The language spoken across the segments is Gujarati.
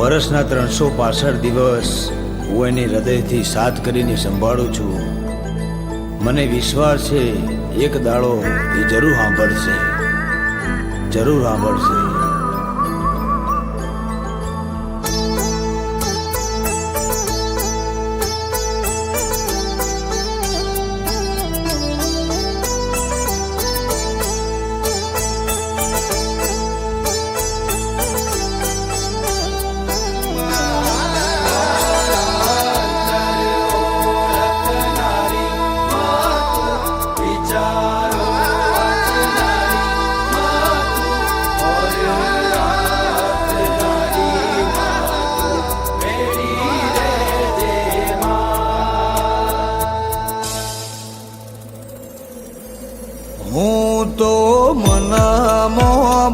વર્ષના ત્રણસો પાસઠ દિવસ હું એની હૃદયથી સાથ કરીને સંભાળું છું. મને વિશ્વાસ છે, એક દાડો એ જરૂર સાંભળશે. જરૂર સાંભળશે.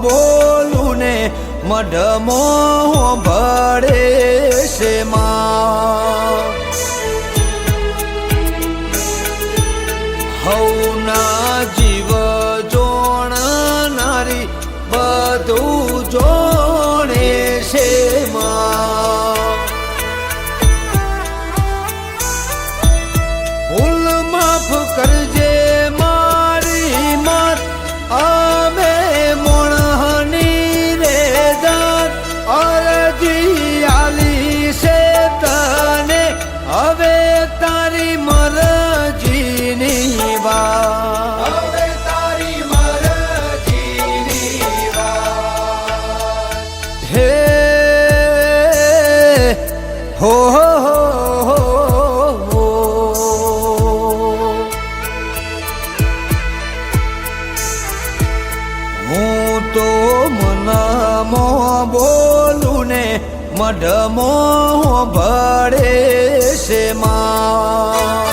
બોલું ને મઢમો ભળે છે માં. હો હો હો તો મનામો બોલું ને મઢમો ભળે છે માં.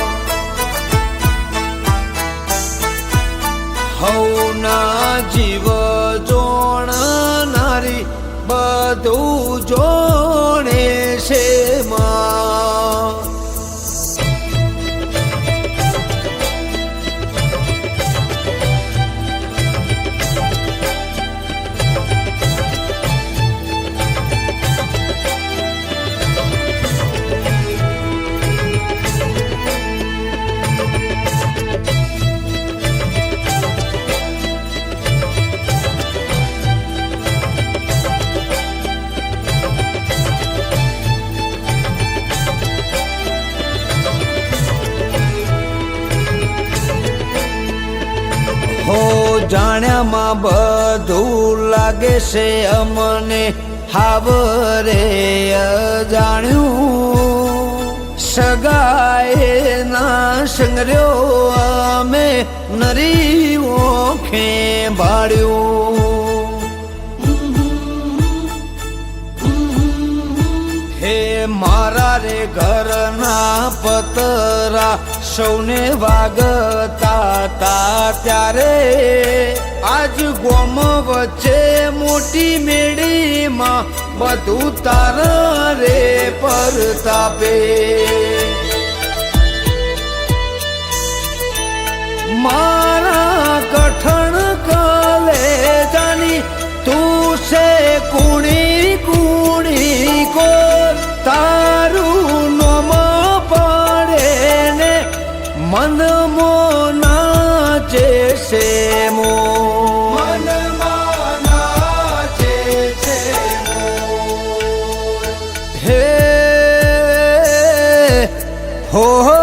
હવના જીવ જોણનારી બધું જોણે હો જાણ્યામાં બધું લાગે છે અમને. હાવરે જાણ્યું સગાએ ના સંગ્રહ્યો અમે નરી ઓખે ભાડ્યું હે મારા રે ઘરના પતરા સૌને વાગતા તા ત્યારે આજ ગોમ વચ્ચે મોટી મેળીમાં બધું તારા રે પરતાપે હે હો હો હો